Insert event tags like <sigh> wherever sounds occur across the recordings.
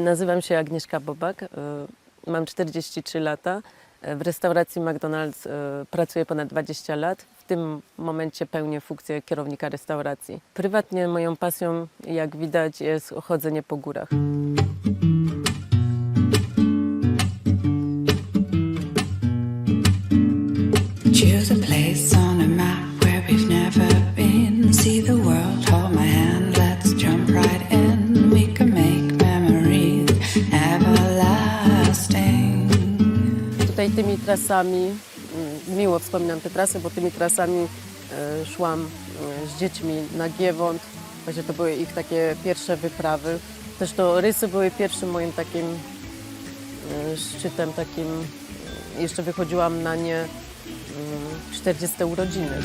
Nazywam się Agnieszka Bobak, y, mam 43 lata. Y, W restauracji McDonald's y, pracuję ponad 20 lat. W tym momencie pełnię funkcję kierownika restauracji. Prywatnie moją pasją, jak widać, jest chodzenie po górach. Tutaj tymi trasami, mm, miło wspominam te trasy, bo tymi trasami e, szłam e, z dziećmi na Giewont. Właśnie to były ich takie pierwsze wyprawy. Też to rysy były pierwszym moim takim e, szczytem, takim jeszcze wychodziłam na nie mm, 40 urodziny.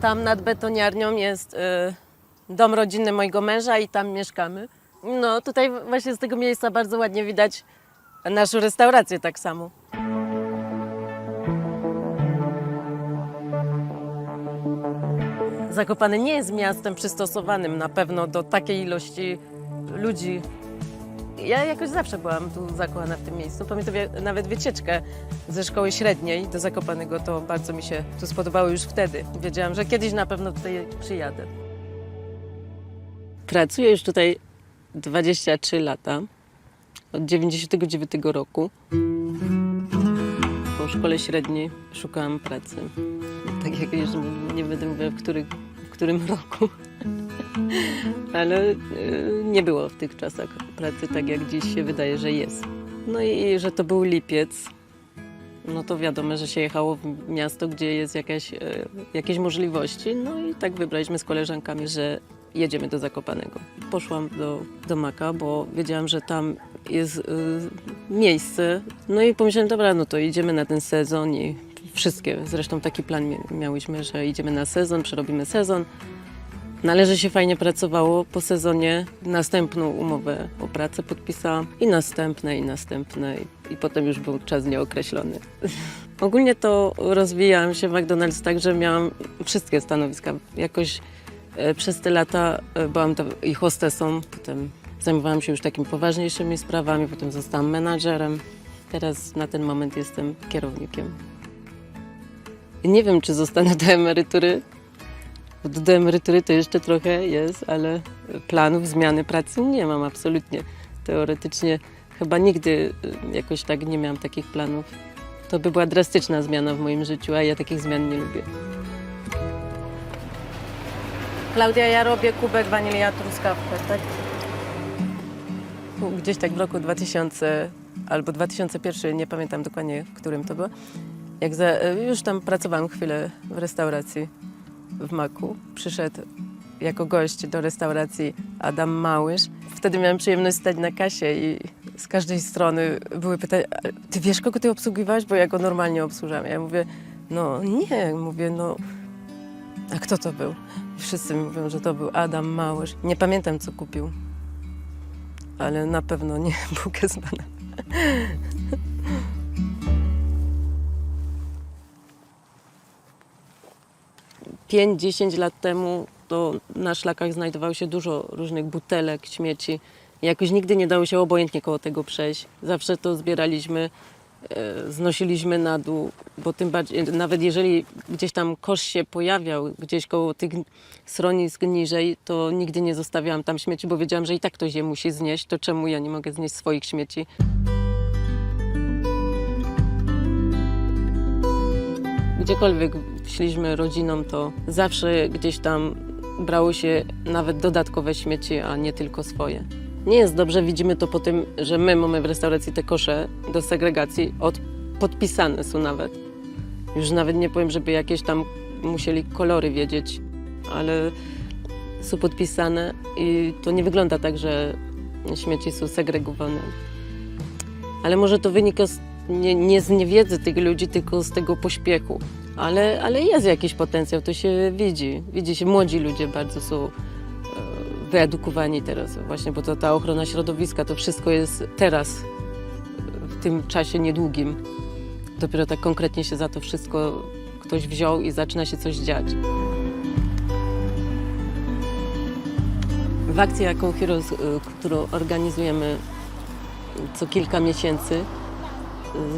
Tam nad betoniarnią jest e, dom rodzinny mojego męża i tam mieszkamy. No tutaj właśnie z tego miejsca bardzo ładnie widać naszą restaurację tak samo. Zakopane nie jest miastem przystosowanym na pewno do takiej ilości ludzi. Ja jakoś zawsze byłam tu zakochana w tym miejscu. Pamiętam nawet wycieczkę ze szkoły średniej do Zakopanego, to bardzo mi się tu spodobało już wtedy. Wiedziałam, że kiedyś na pewno tutaj przyjadę. Pracuję już tutaj 23 lata, od 99 roku. Po szkole średniej szukałam pracy. Tak jak już nie będę mówiła w, który, w którym roku. <laughs> Ale y, nie było w tych czasach pracy tak, jak dziś się wydaje, że jest. No i że to był lipiec, no to wiadomo, że się jechało w miasto, gdzie jest jakaś, e, jakieś możliwości. No i tak wybraliśmy z koleżankami, że jedziemy do Zakopanego. Poszłam do, do Maka, bo wiedziałam, że tam jest y, miejsce. No i pomyślałam, dobra, no to idziemy na ten sezon i wszystkie. Zresztą taki plan mia- miałyśmy, że idziemy na sezon, przerobimy sezon. Należy się fajnie pracowało. Po sezonie następną umowę o pracę podpisałam i następne, i następne. I, i potem już był czas nieokreślony. <laughs> Ogólnie to rozwijałam się w McDonald's tak, że miałam wszystkie stanowiska. Jakoś e, przez te lata e, byłam i hostesą, potem zajmowałam się już takimi poważniejszymi sprawami, potem zostałam menadżerem. Teraz na ten moment jestem kierownikiem. Nie wiem, czy zostanę do emerytury, do emerytury to jeszcze trochę jest, ale planów zmiany pracy nie mam absolutnie. Teoretycznie chyba nigdy y, jakoś tak nie miałam takich planów. To by była drastyczna zmiana w moim życiu, a ja takich zmian nie lubię. Klaudia, ja robię kubek wanilia truskawkę, tak? Gdzieś tak w roku 2000 albo 2001, nie pamiętam dokładnie, w którym to było. Jak za, już tam pracowałam chwilę w restauracji w Maku. Przyszedł jako gość do restauracji Adam Małysz. Wtedy miałam przyjemność stać na kasie i z każdej strony były pytania, "A ty wiesz kogo ty obsługiwałaś? Bo ja go normalnie obsłużam. Ja mówię, no nie, mówię, no a kto to był? Wszyscy mi mówią, że to był Adam Małysz. Nie pamiętam co kupił, ale na pewno nie <laughs> bułkę z. Pięć, 10 lat temu to na szlakach znajdowało się dużo różnych butelek, śmieci. Jakoś nigdy nie dało się obojętnie koło tego przejść. Zawsze to zbieraliśmy, e, znosiliśmy na dół, bo tym bardziej, nawet jeżeli gdzieś tam kosz się pojawiał, gdzieś koło tych schronisk niżej, to nigdy nie zostawiałam tam śmieci, bo wiedziałam, że i tak ktoś je musi znieść, to czemu ja nie mogę znieść swoich śmieci? Gdziekolwiek szliśmy rodziną, to zawsze gdzieś tam brało się nawet dodatkowe śmieci, a nie tylko swoje. Nie jest dobrze, widzimy to po tym, że my mamy w restauracji te kosze do segregacji od, podpisane są nawet. Już nawet nie powiem, żeby jakieś tam musieli kolory wiedzieć, ale są podpisane i to nie wygląda tak, że śmieci są segregowane. Ale może to wynika z, nie, nie z niewiedzy tych ludzi, tylko z tego pośpiechu. Ale, ale jest jakiś potencjał, to się widzi. Widzi się, młodzi ludzie bardzo są e, wyedukowani teraz właśnie, bo to ta ochrona środowiska, to wszystko jest teraz, w tym czasie niedługim. Dopiero tak konkretnie się za to wszystko ktoś wziął i zaczyna się coś dziać. W akcji jaką Heroes, y, którą organizujemy co kilka miesięcy,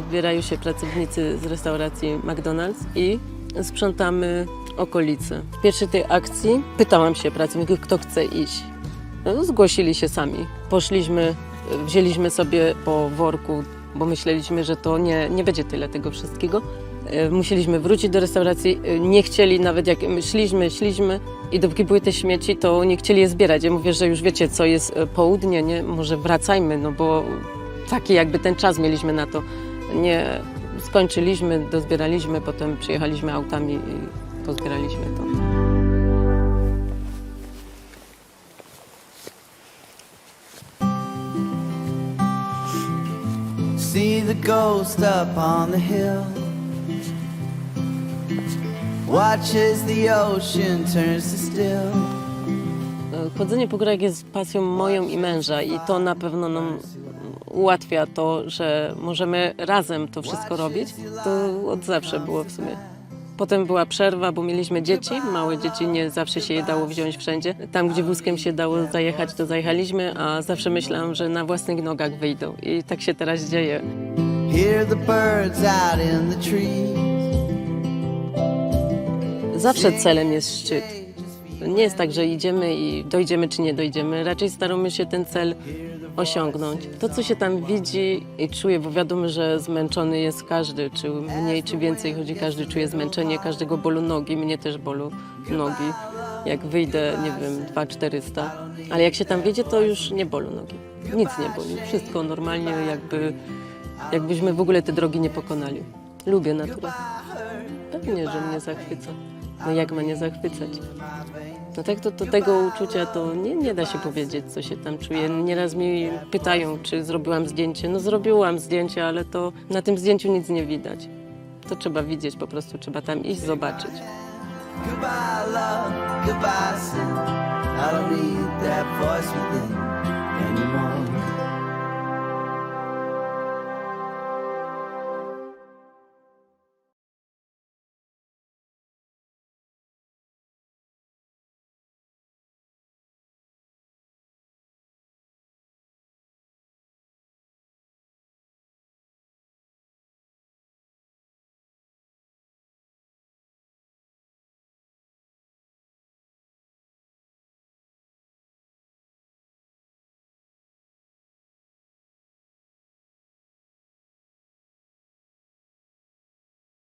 zbierają się pracownicy z restauracji McDonald's i sprzątamy okolice. W pierwszej tej akcji pytałam się pracowników, kto chce iść. No, zgłosili się sami. Poszliśmy, wzięliśmy sobie po worku, bo myśleliśmy, że to nie, nie będzie tyle tego wszystkiego. Y, Musieliśmy wrócić do restauracji. Y, Nie chcieli, nawet jak my szliśmy, szliśmy i dopóki były te śmieci, to nie chcieli je zbierać. Ja mówię, że już wiecie, co jest y, południe, nie? Może wracajmy, no bo taki jakby ten czas mieliśmy na to. Nie skończyliśmy, dozbieraliśmy, potem przyjechaliśmy autami i pozbieraliśmy to. See the ghost up on the hill. Watch as the ocean turns to still. Chodzenie po górach jest pasją moją i męża i to na pewno nam ułatwia to, że możemy razem to wszystko robić. To od zawsze było w sumie. Potem była przerwa, bo mieliśmy dzieci, małe dzieci, nie zawsze się je dało wziąć wszędzie. Tam, gdzie wózkiem się dało zajechać, to zajechaliśmy, a zawsze myślałam, że na własnych nogach wyjdą. I tak się teraz dzieje. Zawsze celem jest szczyt. Nie jest tak, że idziemy i dojdziemy czy nie dojdziemy. Raczej staramy się ten cel osiągnąć. To, co się tam widzi i czuje, bo wiadomo, że zmęczony jest każdy, czy mniej, czy więcej chodzi, każdy czuje zmęczenie, każdego bolu nogi, mnie też bolu nogi. Jak wyjdę, nie wiem, 2-400, ale jak się tam wiedzie, to już nie bolu nogi. Nic nie boli. Wszystko normalnie, jakby, jakbyśmy w ogóle te drogi nie pokonali. Lubię naturę. Pewnie, że mnie zachwyca. No jak ma nie zachwycać? No tak, to, to tego uczucia to nie, nie da się powiedzieć, co się tam czuje. Nieraz mi pytają, czy zrobiłam zdjęcie. No zrobiłam zdjęcie, ale to na tym zdjęciu nic nie widać. To trzeba widzieć, po prostu trzeba tam iść, zobaczyć. Goodbye, love. Goodbye, sin. I don't need that voice within anymore.